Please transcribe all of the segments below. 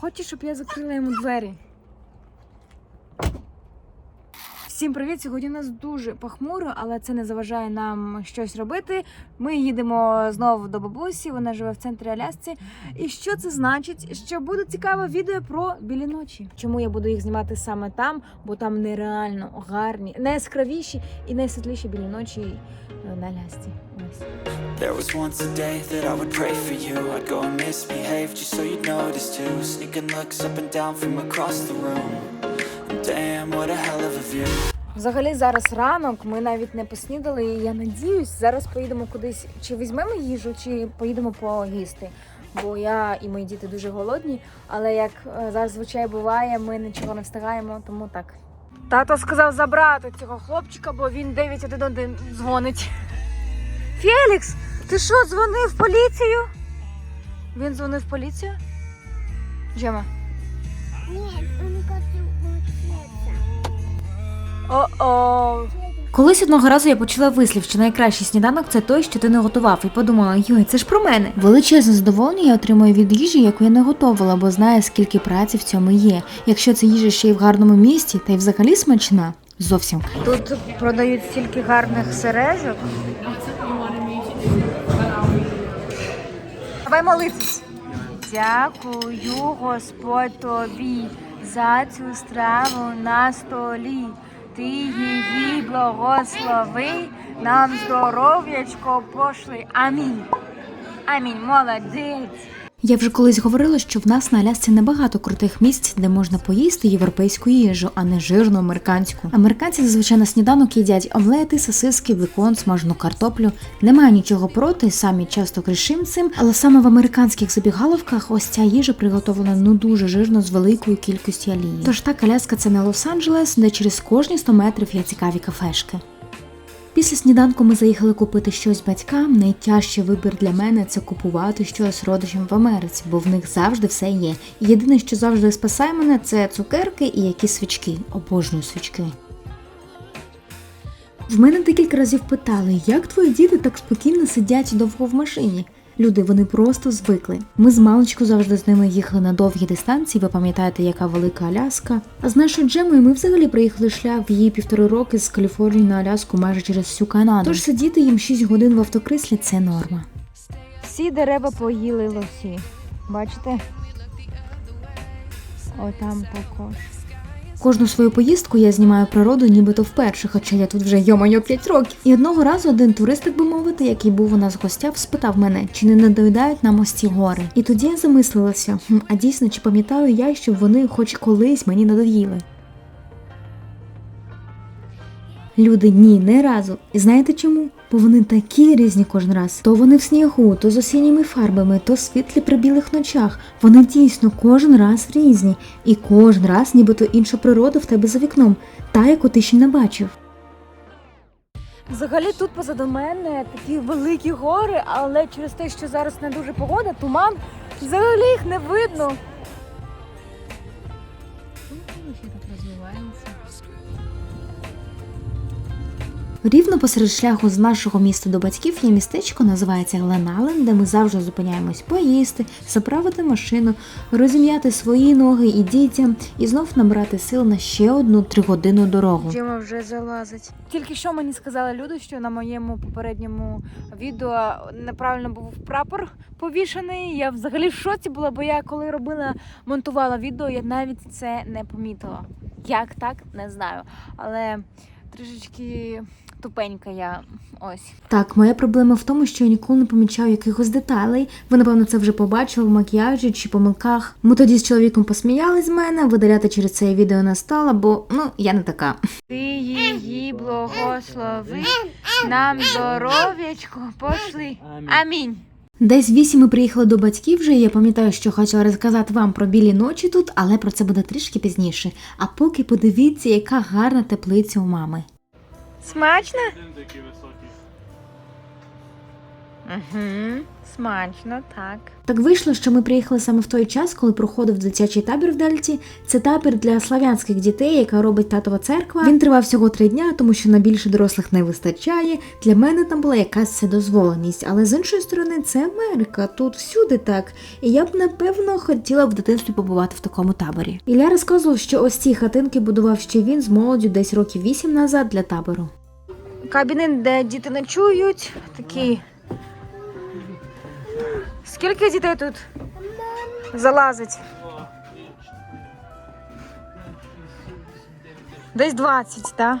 Хоче, щоб я закрила йому двері. Всім привіт! Сьогодні у нас дуже похмуро, але це не заважає нам щось робити. Ми їдемо знову до бабусі, вона живе в центрі Алясці. І що це значить? Що буде цікаве відео про білі ночі. Чому я буду їх знімати саме там? Бо там нереально гарні, найяскравіші і найсвітліші білі ночі е, на Алясці. Ось. There was once a day that I would pray for you I'd go and misbehave just so you'd notice too Sneaking looks up and down from across the room Damn, what a hell of a view Взагалі зараз ранок, ми навіть не поснідали. І я надіюсь, зараз поїдемо кудись. Чи візьмемо їжу, чи поїдемо поїсти. Бо я і мої діти дуже голодні. Але як е, зараз звичай буває, ми нічого не встигаємо, тому так. Тато сказав забрати цього хлопчика, бо він 911 дзвонить. Фелікс, ти що, дзвонив поліцію? Він дзвонив поліцію? Джема. Хотел учиться. О-о. Колись одного разу я почула вислів, що найкращий сніданок це той, що ти не готував, і подумала, йой, це ж про мене. Величезне задоволення я отримую від їжі, яку я не готувала, бо знаю, скільки праці в цьому є. Якщо це їжа ще й в гарному місті, та й взагалі смачна, зовсім. Тут продають стільки гарних сережок. Давай молитись. Дякую, Господь тобі за цю страву на столі. Ти її благослови, нам здоров'ячко пошли. Амінь. Амінь, молодець. Я вже колись говорила, що в нас на Алясці небагато крутих місць, де можна поїсти європейську їжу, а не жирну американську. Американці зазвичай на сніданок їдять омлети, сосиски, бекон, смажену картоплю. Немає нічого проти, самі часто кришим цим, але саме в американських забігаловках ось ця їжа приготовлена ну дуже жирно з великою кількістю олії. Тож так Аляска це не Лос-Анджелес, де через кожні 100 метрів є цікаві кафешки. Після сніданку ми заїхали купити щось батькам. Найтяжчий вибір для мене це купувати щось родичам в Америці, бо в них завжди все є. Єдине, що завжди спасає мене, це цукерки і якісь свічки. Обожнюю свічки. В мене декілька разів питали, як твої діти так спокійно сидять довго в машині. Люди, вони просто звикли. Ми з маличку завжди з ними їхали на довгі дистанції. Ви пам'ятаєте, яка велика Аляска. А з нашою Джемою ми взагалі проїхали шлях в її півтори роки з Каліфорнії на Аляску майже через всю Канаду. Тож сидіти їм 6 годин в автокріслі це норма. Всі дерева поїли лосі. Бачите? Отам також. Кожну свою поїздку я знімаю природу нібито вперше, хоча я тут вже йомайо 5 років. І одного разу один турист, так би мовити, який був у нас в гостях, спитав мене, чи не надоїдають нам ось ці гори. І тоді я замислилася, «Хм, а дійсно, чи пам'ятаю я, щоб вони хоч колись мені надоїли. Люди ні, не разу. І знаєте чому? Бо вони такі різні кожен раз. То вони в снігу, то з осінніми фарбами, то світлі при білих ночах. Вони дійсно кожен раз різні, і кожен раз нібито інша природа в тебе за вікном, та яку ти ще не бачив. Взагалі тут позаду мене такі великі гори, але через те, що зараз не дуже погода, туман, взагалі їх не видно. Рівно посеред шляху з нашого міста до батьків є містечко, називається Гленален, де ми завжди зупиняємось поїсти, заправити машину, розім'яти свої ноги і дітям, і знов набрати сил на ще одну тригодинну дорогу. Джима вже залазить. Тільки що мені сказали люди, що на моєму попередньому відео неправильно був прапор повішений. Я взагалі в шоці була, бо я коли робила, монтувала відео, я навіть це не помітила. Як так, не знаю. Але трішечки тупенька я ось. Так, моя проблема в тому, що я ніколи не помічаю якихось деталей. Ви, напевно, це вже побачили в макіяжі чи помилках. Ми тоді з чоловіком посміялись з мене, видаляти через це відео не стала, бо ну я не така. Ти її благослови, нам здоров'ячко пошли. Амінь. Десь вісім ми приїхали до батьків вже. і Я пам'ятаю, що хотіла розказати вам про білі ночі тут, але про це буде трішки пізніше. А поки подивіться, яка гарна теплиця у мами. Смачно? Угу. Смачно, так. Так вийшло, що ми приїхали саме в той час, коли проходив дитячий табір в Дельті. Це табір для слав'янських дітей, яка робить татова церква. Він тривав всього три дня, тому що на більше дорослих не вистачає. Для мене там була якась вседозволеність, але з іншої сторони, це Америка. Тут всюди так. І я б напевно хотіла в дитинстві побувати в такому таборі. Ілля розказував, що ось ці хатинки будував ще він з молоддю десь років вісім назад для табору. Кабінет, де діти ночують, такий. Скільки дітей тут залазить? Десь 20, так?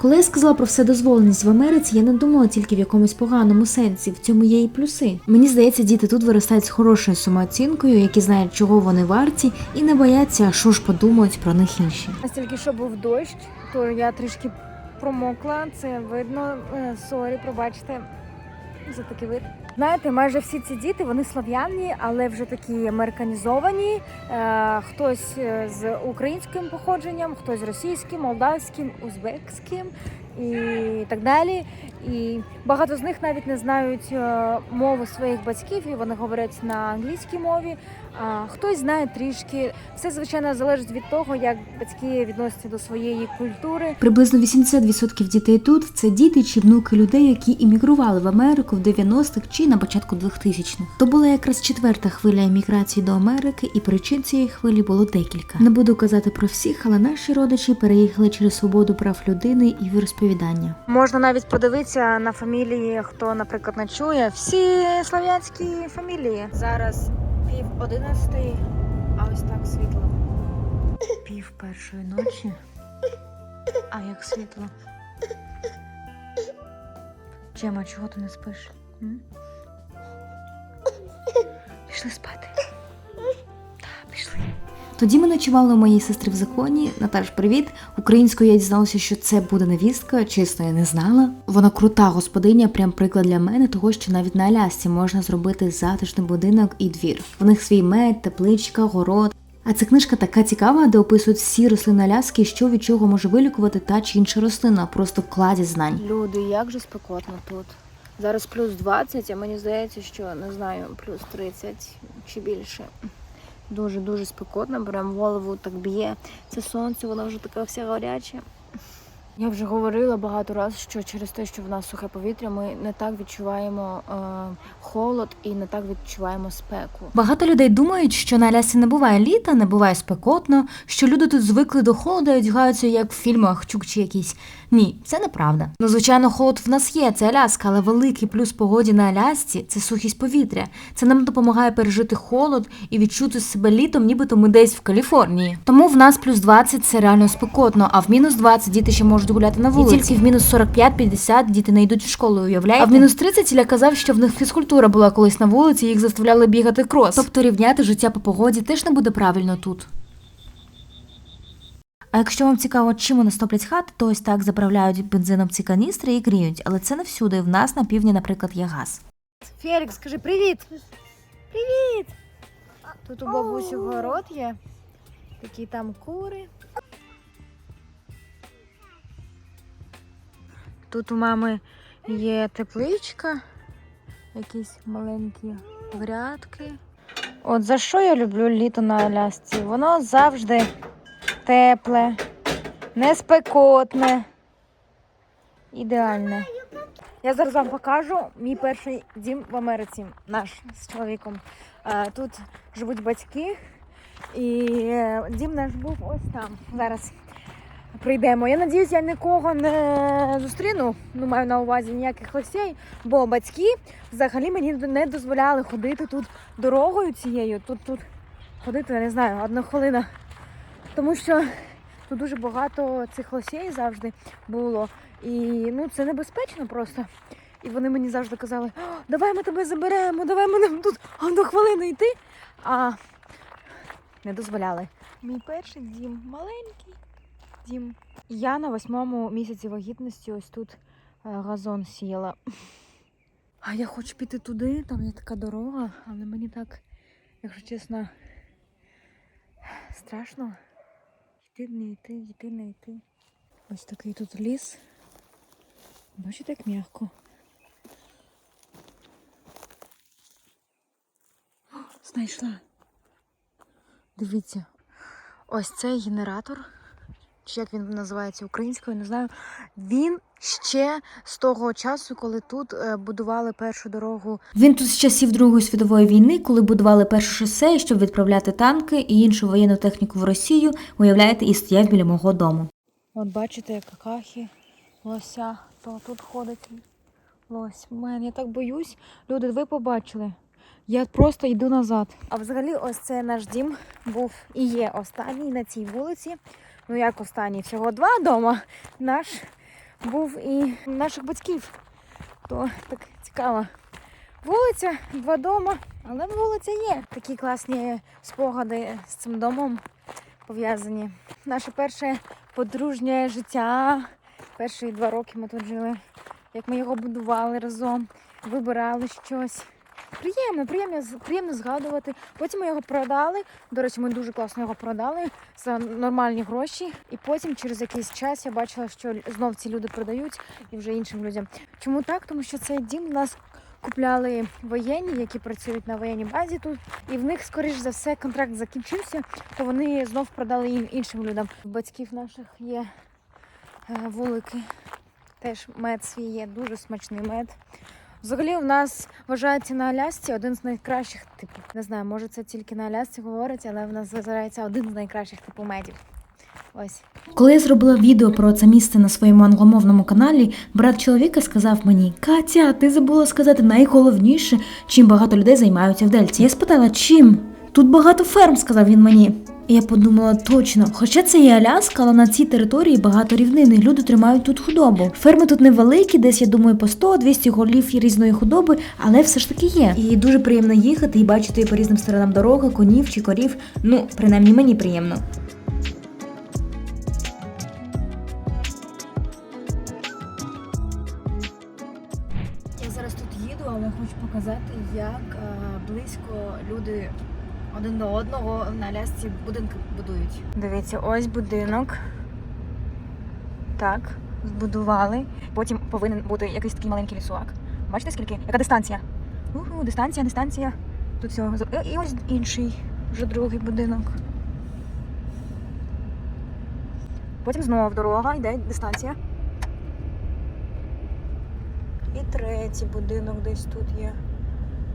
Коли я сказала про вседозволеність в Америці, я не думала тільки в якомусь поганому сенсі. В цьому є і плюси. Мені здається, діти тут виростають з хорошою самооцінкою, які знають, чого вони варті, і не бояться, що ж подумають про них інші. Настільки, що був дощ, то я трішки промокла. Це видно. Е, Сорі, пробачте за такий вид. Знаєте, майже всі ці діти вони слав'яні, але вже такі американізовані. Е, хтось е, з українським походженням, хтось з російським, молдавським, узбекським і так далі. І багато з них навіть не знають е, мови своїх батьків, і вони говорять на англійській мові. А хтось знає трішки. Все звичайно залежить від того, як батьки відносяться до своєї культури. Приблизно 80% дітей тут це діти чи внуки людей, які іммігрували в Америку в 90-х чи на початку 2000-х. То була якраз четверта хвиля еміграції до Америки, і причин цієї хвилі було декілька. Не буду казати про всіх, але наші родичі переїхали через свободу прав людини і віросповідання. Можна навіть подивитися на фамілії, хто, наприклад, ночує. Всі слав'янські фамілії. Зараз пів одинадцятої, а ось так світло. Пів першої ночі. А як світло? Чема, чого ти не спиш? М? Пішли спати. Так, пішли. Тоді ми ночували у моєї сестри в законі. Наташ, привіт. Українською я дізналася, що це буде невістка. Чесно, я не знала. Вона крута господиня, прям приклад для мене, того, що навіть на Алясці можна зробити затишний будинок і двір. В них свій мед, тепличка, город. А ця книжка така цікава, де описують всі рослини Аляски, що від чого може вилікувати та чи інша рослина, просто в кладі знань. Люди, як же спекотно тут. Зараз плюс 20, а мені здається, що не знаю, плюс 30 чи більше. Дуже дуже спекотно, прям голову так б'є. Це сонце, воно вже таке все гаряче. Я вже говорила багато разів, що через те, що в нас сухе повітря, ми не так відчуваємо е, холод і не так відчуваємо спеку. Багато людей думають, що на Алясці не буває літа, не буває спекотно, що люди тут звикли до холоду і одягаються як в фільмах чукчі якісь. Ні, це неправда. Ну, звичайно, холод в нас є, це Аляска, але великий плюс погоді на Алясці це сухість повітря. Це нам допомагає пережити холод і відчути себе літом, нібито ми десь в Каліфорнії. Тому в нас плюс 20 це реально спекотно, а в мінус 20 діти ще можуть гуляти на вулиці. І тільки в мінус 45-50 діти не йдуть в школу, уявляєте? А в мінус 30 Ілля казав, що в них фізкультура була колись на вулиці, їх заставляли бігати крос. Тобто рівняти життя по погоді теж не буде правильно тут. А якщо вам цікаво, чим вони стоплять хати, то ось так заправляють бензином ці каністри і гріють. Але це не всюди. В нас на півдні, наприклад, є газ. Фелікс, скажи привіт. Привіт. Тут у бабусі город є. Такі там кури. Тут у мами є тепличка, якісь маленькі грядки. От за що я люблю літо на Алясці? Воно завжди тепле, не спекотне, ідеальне. Я зараз вам покажу мій перший дім в Америці, наш з чоловіком. Тут живуть батьки, і е, дім наш був ось там. Зараз прийдемо. Я надіюсь, я нікого не зустріну. Ну, маю на увазі ніяких гостей, бо батьки взагалі мені не дозволяли ходити тут дорогою цією. Тут тут ходити, я не знаю, одна хвилина. Тому що тут дуже багато цих лосей завжди було. І ну це небезпечно просто. І вони мені завжди казали, давай ми тебе заберемо, давай ми нам тут одну хвилину йти. А не дозволяли. Мій перший дім маленький дім. Я на восьмому місяці вагітності ось тут е, газон сіяла. А я хочу піти туди, там є така дорога, але мені так, якщо чесно, страшно. Йти, не йти, йти, не йти. Ось такий тут ліс. Бачите, як м'яко. Знайшла. Дивіться, ось цей генератор чи як він називається українською, не знаю. Він ще з того часу, коли тут е, будували першу дорогу. Він тут з часів Другої світової війни, коли будували перше шосе, щоб відправляти танки і іншу воєнну техніку в Росію, уявляєте, і стояв біля мого дому. От бачите, какахи, лося, то тут ходить лось. Мен, я так боюсь. Люди, ви побачили. Я просто йду назад. А взагалі, ось це наш дім був і є останній на цій вулиці. Ну як останній? Всього два дома. Наш був і наших батьків. То так цікаво. Вулиця, два дома, але вулиця є. Такі класні спогади з цим домом пов'язані. Наше перше подружнє життя. Перші два роки ми тут жили. Як ми його будували разом, вибирали щось. Приємно, приємно, приємно згадувати. Потім ми його продали. До речі, ми дуже класно його продали за нормальні гроші. І потім, через якийсь час, я бачила, що знов ці люди продають і вже іншим людям. Чому так? Тому що цей дім у нас купляли воєнні, які працюють на воєнній базі тут, і в них, скоріш за все, контракт закінчився, то вони знов продали їм іншим людям. У батьків наших є е, вулики. Теж мед свій є, дуже смачний мед. Взагалі, в нас вважається на Алясці один з найкращих типів. Не знаю, може це тільки на Алясці говорить, але в нас вважається один з найкращих типу медів. Ось. Коли я зробила відео про це місце на своєму англомовному каналі, брат чоловіка сказав мені: Катя, ти забула сказати найголовніше, чим багато людей займаються в Дельці. Я спитала, чим? Тут багато ферм, сказав він мені. І я подумала точно, хоча це і Аляска, але на цій території багато рівнини. Люди тримають тут худобу. Ферми тут невеликі, десь я думаю, по 100-200 голів і різної худоби, але все ж таки є. І дуже приємно їхати і бачити по різним сторонам дороги, конів чи корів. Ну, принаймні мені приємно. Я зараз тут їду, але хочу показати, як е, близько люди один до одного на Алясці будинки будують. Дивіться, ось будинок. Так, збудували. Потім повинен бути якийсь такий маленький лісок. Бачите, скільки? Яка дистанція? Уху, дистанція, дистанція. Тут всього. з- І ось інший, вже другий будинок. Потім знову дорога, йде дистанція. І третій будинок десь тут є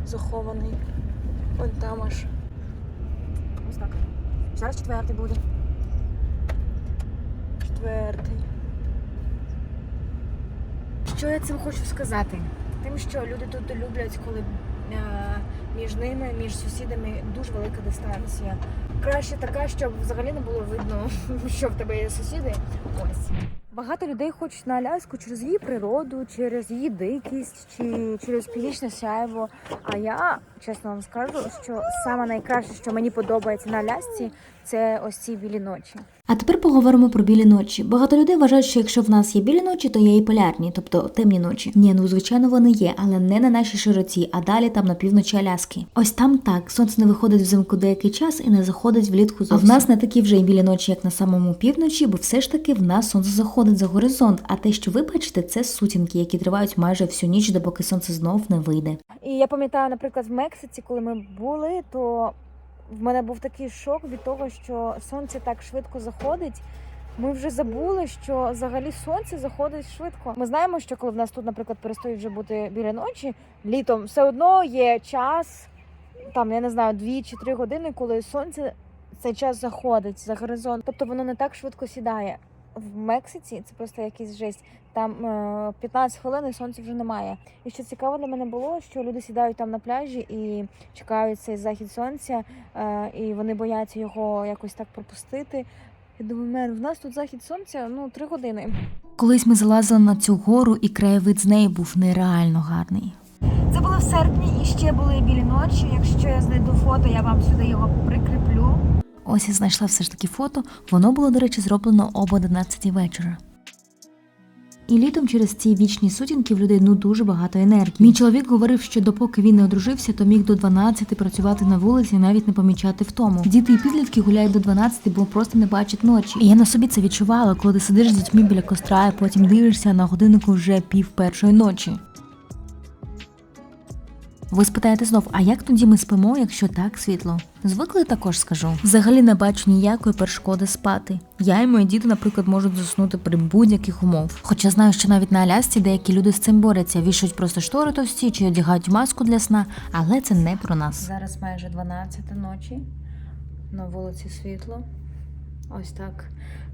захований. Вон там аж. Ось так. Зараз четвертий буде. Четвертий. Що я цим хочу сказати? Тим, що люди тут люблять, коли е, між ними, між сусідами дуже велика дистанція. Краще така, щоб взагалі не було видно, що в тебе є сусіди. Ось. Багато людей хочуть на Аляску через її природу, через її дикість чи через північне сяйво. А я чесно вам скажу, що саме найкраще, що мені подобається на Алясці, це ось ці білі ночі. А тепер поговоримо про білі ночі. Багато людей вважають, що якщо в нас є білі ночі, то є і полярні, тобто темні ночі. Ні, ну звичайно вони є, але не на нашій широті, а далі там на півночі Аляски. Ось там так, сонце не виходить взимку деякий час і не заходить влітку зовсім. А в нас не такі вже й білі ночі, як на самому півночі, бо все ж таки в нас сонце заходить за горизонт. А те, що ви бачите, це сутінки, які тривають майже всю ніч, допоки сонце знов не вийде. І я пам'ятаю, наприклад, в Мексиці, коли ми були, то в мене був такий шок від того, що сонце так швидко заходить. Ми вже забули, що взагалі сонце заходить швидко. Ми знаємо, що коли в нас тут, наприклад, перестають вже бути біля ночі, літом все одно є час, там я не знаю, дві чи три години, коли сонце цей час заходить за горизонт. Тобто воно не так швидко сідає. В Мексиці це просто якийсь жесть. Там е, 15 хвилин і сонця вже немає. І що цікаво для мене було, що люди сідають там на пляжі і чекають цей захід сонця, е, і вони бояться його якось так пропустити. Я думаю, мен, в нас тут захід сонця ну три години. Колись ми залазили на цю гору, і краєвид з неї був нереально гарний. Це було в серпні, і ще були білі ночі. Якщо я знайду фото, я вам сюди його прикріплю. Ось я знайшла все ж таки фото. Воно було, до речі, зроблено об 11 вечора. І літом через ці вічні сутінки в людей ну дуже багато енергії. Мій чоловік говорив, що допоки він не одружився, то міг до 12 працювати на вулиці навіть не помічати втому. Діти і підлітки гуляють до 12, бо просто не бачать ночі. І я на собі це відчувала, коли ти сидиш з дітьми біля костра, а потім дивишся на годиннику вже пів першої ночі. Ви спитаєте знов, а як тоді ми спимо, якщо так світло? Звикли також скажу. Взагалі не бачу ніякої перешкоди спати. Я і мої діти, наприклад, можуть заснути при будь-яких умов. Хоча знаю, що навіть на Алясці деякі люди з цим борються, вішають просто штори товсті чи одягають маску для сна, але це не про нас. Зараз майже 12 ночі. На вулиці світло. Ось так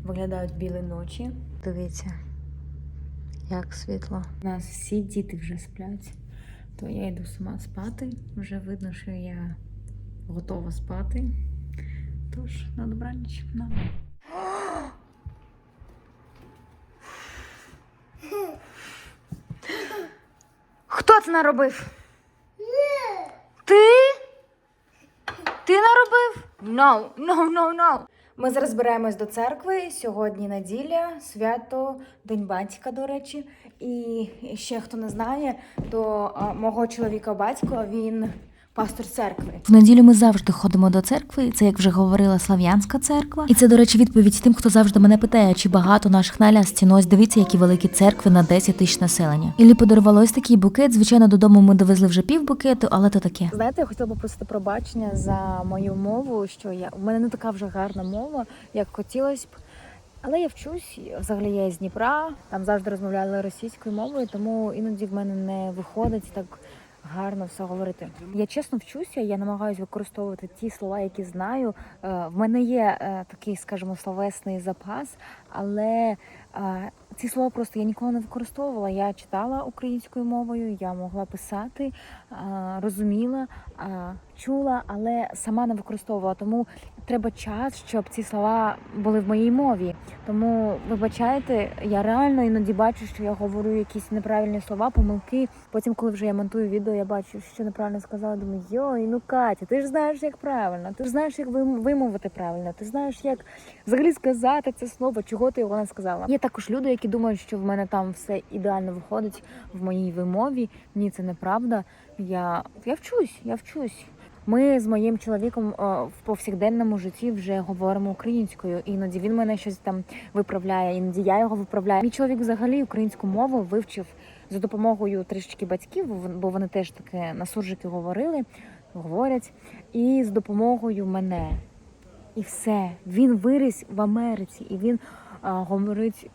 виглядають білі ночі. Дивіться, як світло. У нас всі діти вже сплять, то я йду сама спати. Вже видно, що я готова спати. Тож, на добраніч. На. Хто це наробив? Ти? Ти наробив? No, no, no, no. Ми зараз збираємось до церкви. Сьогодні неділя, свято, День батька, до речі. І ще хто не знає, то мого чоловіка батько він пастор церкви. В неділю ми завжди ходимо до церкви. Це як вже говорила слав'янська церква. І це, до речі, відповідь тим, хто завжди мене питає, чи багато наших на Алясці. Ну ось дивіться, які великі церкви на 10 тисяч населення. Іллі подарувало ось такий букет. Звичайно, додому ми довезли вже пів букету, але то таке. Знаєте, я хотіла попросити пробачення за мою мову, що я в мене не така вже гарна мова, як хотілося б. Але я вчусь, взагалі я з Дніпра, там завжди розмовляли російською мовою, тому іноді в мене не виходить так гарно все говорити. Я чесно вчуся, я намагаюся використовувати ті слова, які знаю. Е, В мене є е, такий, скажімо, словесний запас, але е, ці слова просто я ніколи не використовувала. Я читала українською мовою, я могла писати, розуміла, чула, але сама не використовувала. Тому треба час, щоб ці слова були в моїй мові. Тому вибачайте, я реально іноді бачу, що я говорю якісь неправильні слова, помилки. Потім, коли вже я монтую відео, я бачу, що неправильно сказала. Думаю, йой, ну Катя, ти ж знаєш, як правильно, ти ж знаєш, як вим- вимовити правильно, ти знаєш, як взагалі сказати це слово, чого ти його не сказала. Є також люди, які думають, що в мене там все ідеально виходить в моїй вимові. Ні, це неправда. Я, я вчусь, я вчусь. Ми з моїм чоловіком в повсякденному житті вже говоримо українською. Іноді він мене щось там виправляє, іноді я його виправляю. Мій чоловік взагалі українську мову вивчив за допомогою трішечки батьків, бо вони теж таке на суржики говорили, говорять, і з допомогою мене. І все. Він виріс в Америці, і він а, говорить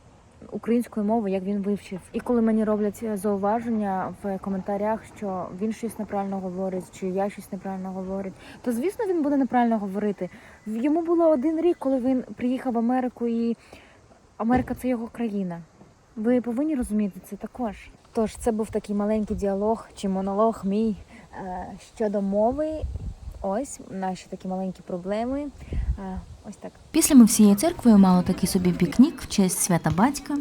українською мовою, як він вивчив. І коли мені роблять зауваження в коментарях, що він щось неправильно говорить, чи я щось неправильно говорить, то звісно він буде неправильно говорити. Йому було один рік, коли він приїхав в Америку, і Америка це його країна. Ви повинні розуміти це також. Тож це був такий маленький діалог чи монолог мій е, щодо мови. Ось наші такі маленькі проблеми. Ось так. Після ми всією церквою мали такий собі пікнік в честь свята батька.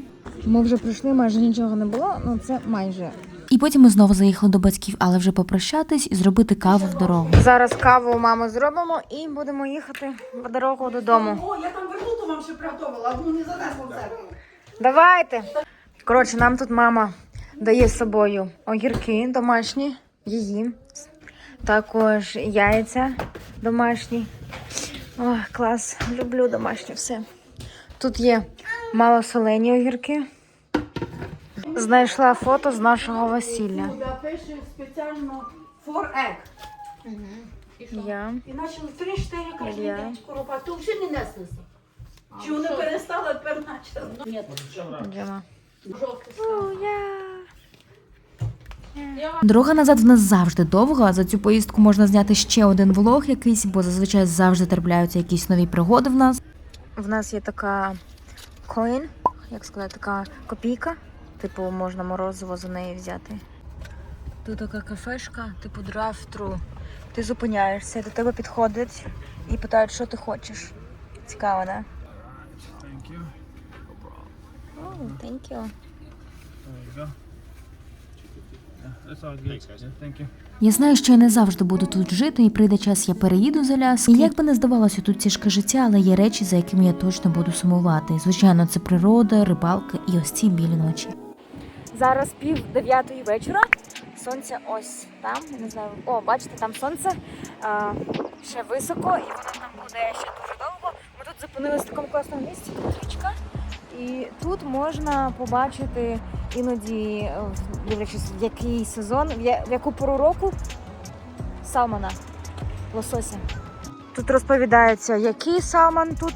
Ми вже прийшли, майже нічого не було. Ну це майже. І потім ми знову заїхали до батьків, але вже попрощатись і зробити каву в дорогу. Зараз каву у мами зробимо і будемо їхати в дорогу додому. О, я там вернуту вам ще приготувала, одну не занесла в. Давайте. Коротше, нам тут мама дає з собою огірки домашні, її. Також яйця домашні. Ой, клас, люблю домашнє все. Тут є малосолені огірки. Знайшла фото з нашого весілля. Я спеціально for egg. Я. І почали 3-4 кожен Я. день коропати. То вже не неслися. Чи вони перестали, тепер? Ні, Джема. жовтий. Дорога назад в нас завжди довга. За цю поїздку можна зняти ще один влог якийсь, бо зазвичай завжди трапляються якісь нові пригоди в нас. В нас є така coin, як сказати, така копійка. Типу, можна морозиво за неї взяти. Тут така кафешка, типу drive-thru. Ти зупиняєшся, до тебе підходять і питають, що ти хочеш. Цікаво, да? Thank you. Oh, thank you. There you go. Yeah, that's all good. Yeah, thank you. Я знаю, що я не завжди буду тут жити, і прийде час, я переїду з Аляски. І як би не здавалося тут тяжке життя, але є речі, за якими я точно буду сумувати. Звичайно, це природа, рибалка і ось ці білі ночі. Зараз пів дев'ятої вечора. Сонце ось там, я не знаю. О, бачите, там сонце а, ще високо, і воно там буде ще дуже довго. Ми тут зупинилися в такому класному місці, тут річка. І тут можна побачити іноді, е, дивлячись, який сезон, в яку пору року салмона, лосося. Тут розповідається, який салмон тут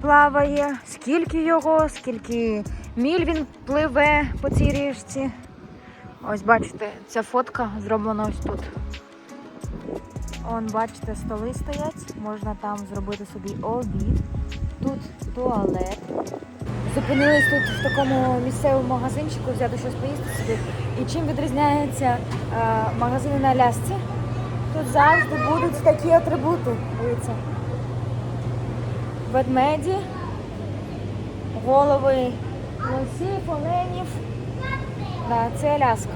плаває, скільки його, скільки міль він пливе по цій річці. Ось бачите, ця фотка зроблена ось тут. Он, бачите, столи стоять, можна там зробити собі обід. Тут туалет. Зупинились тут в такому місцевому магазинчику, взяти щось поїсти собі. І чим відрізняються е, магазини на Алясці? Тут завжди будуть такі атрибути. Дивіться. Ведмеді, голови лосів, оленів. Да, це Аляска.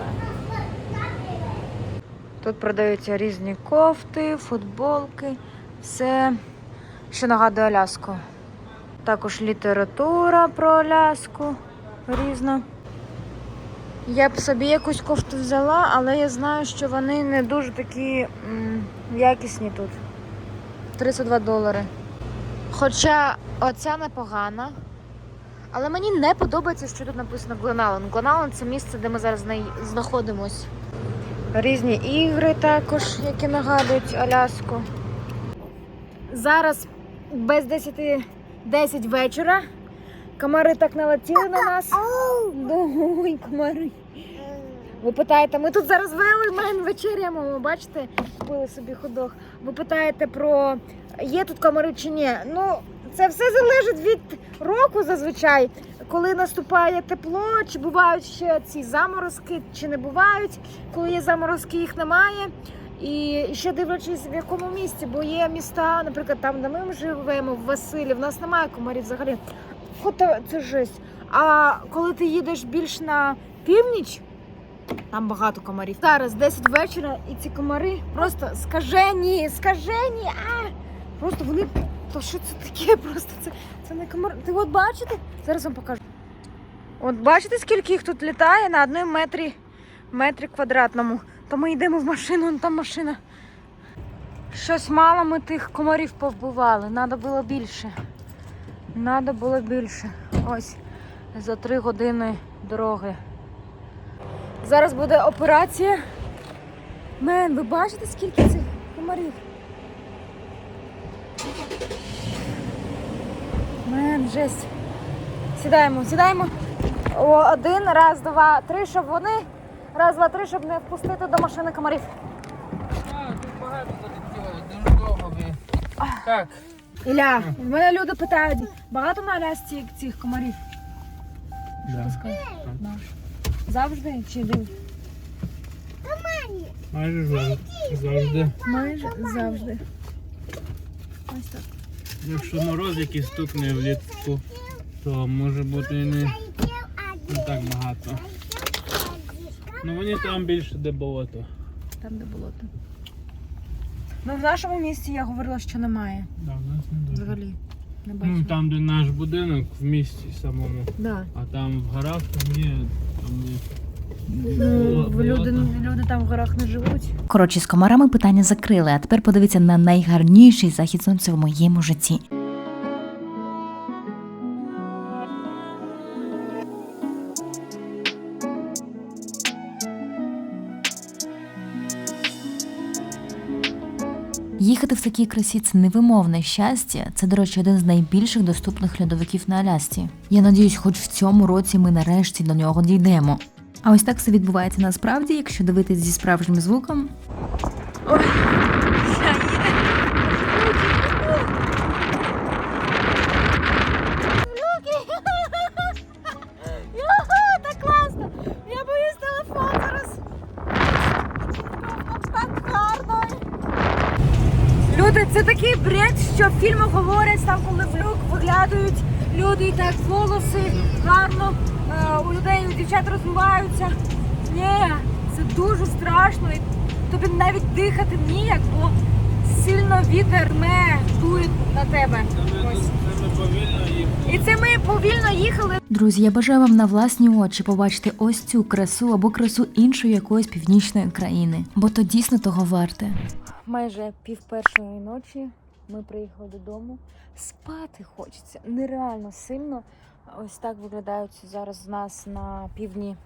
Тут продаються різні кофти, футболки, все, що нагадує Аляску. Також література про Аляску різна. Я б собі якусь кофту взяла, але я знаю, що вони не дуже такі м, якісні тут. 32 долари. Хоча оця непогана. Але мені не подобається, що тут написано Гленален. Гленален це місце, де ми зараз знаходимось. Різні ігри також, які нагадують Аляску. Зараз без 10, 10 вечора. Комари так налетіли на нас. Ой, комари. Ви питаєте, ми тут зараз вели мен вечеряємо, ви бачите, купили собі ходох. Ви питаєте про є тут комари чи ні? Ну, це все залежить від року зазвичай, коли наступає тепло, чи бувають ще ці заморозки, чи не бувають. Коли є заморозки, їх немає. І ще дивлячись в якому місті, бо є міста, наприклад, там, де ми живемо, в Василі, в нас немає комарів взагалі. Фото це жесть. А коли ти їдеш більш на північ, там багато комарів. Зараз 10 вечора, і ці комари просто скажені, скажені. А! Просто вони. То що це таке? Просто це, це не комар. Ти от бачите? Зараз вам покажу. От бачите, скільки їх тут літає на одному метрі, метрі квадратному. То ми йдемо в машину, вон там машина. Щось мало ми тих комарів повбивали. Надо було більше. Надо було більше. Ось за три години дороги. Зараз буде операція. Мен, ви бачите, скільки цих комарів? Мен, жесть. Сідаємо, сідаємо. О, один, раз, два, три, щоб вони. Раз, два, три, щоб не впустити до машини комарів. А, тут багато залетіло, дуже довго ви. Так, Ілля, в мене люди питають, багато на Алясці цих комарів? Да. Да. Завжди чи див? Майже завжди. завжди. Майже завжди. Ось так. Якщо мороз якийсь стукне влітку, то може бути і не, не так багато. Ну вони там більше де болото. Там, де болото. Ну, в нашому місті я говорила, що немає. Да, в нас не дуже. Взагалі. Не бачу. Ну там, де наш будинок в місті самому, Да. а там в горах там є. Там є. Ну, люди, люди там в горах не живуть. Коротше, з комарами питання закрили, а тепер подивіться на найгарніший захід сонця в моєму житті. Їхати в такій красі це невимовне щастя. Це, до речі, один з найбільших доступних льодовиків на Алясці. Я надіюсь, хоч в цьому році ми нарешті до нього дійдемо. А ось так все відбувається насправді, якщо дивитись зі справжнім звуком. Так говорять, там коли в люк виглядають люди і так волоси гарно е, у людей, у дівчат розмиваються. Ні, це дуже страшно. І тобі навіть дихати ніяк, бо сильно вітер не дує на тебе. Ось. І це ми повільно їхали. Друзі, я бажаю вам на власні очі побачити ось цю красу або красу іншої якоїсь північної країни, бо то дійсно того варте. майже пів першої ночі ми приїхали додому. Спати хочеться нереально сильно. Ось так виглядають зараз у нас на півдні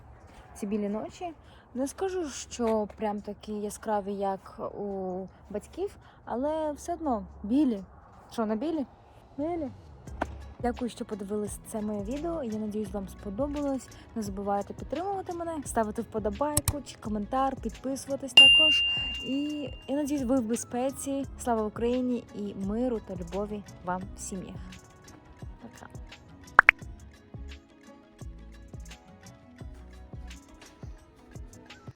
ці білі ночі. Не скажу, що прям такі яскраві, як у батьків, але все одно білі. Що, на білі? Білі. Дякую, що подивились це моє відео. Я надіюсь, вам сподобалось. Не забувайте підтримувати мене, ставити вподобайку чи коментар, підписуватись також. І я надіюсь, ви в безпеці. Слава Україні і миру та любові вам в сім'ях.